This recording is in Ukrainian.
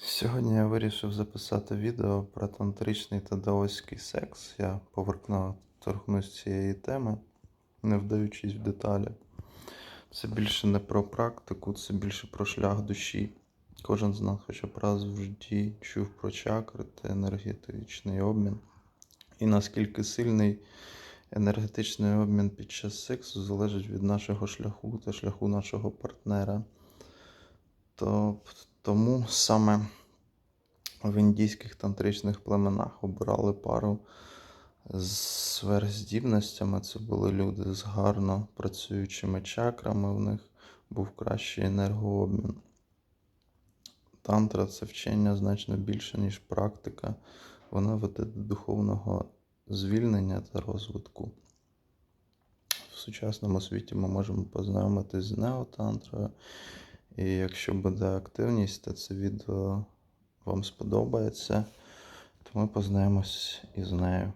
Сьогодні я вирішив записати відео про тантричний та даоський секс. Я поверхно торкнусь цієї теми, не вдаючись в деталі. Це більше не про практику, це більше про шлях душі. Кожен з нас хоча б раз в житті чув про чакри та енергетичний обмін. І наскільки сильний енергетичний обмін під час сексу залежить від нашого шляху та шляху нашого партнера. То, тому саме в індійських тантричних племенах обирали пару з сверхздібностями. Це були люди з гарно працюючими чакрами, в них був кращий енергообмін. Тантра це вчення значно більше, ніж практика. Вона веде до духовного звільнення та розвитку. В сучасному світі ми можемо познайомитись з неотантрою. І якщо буде активність, то це відео вам сподобається, то ми познаємось із нею.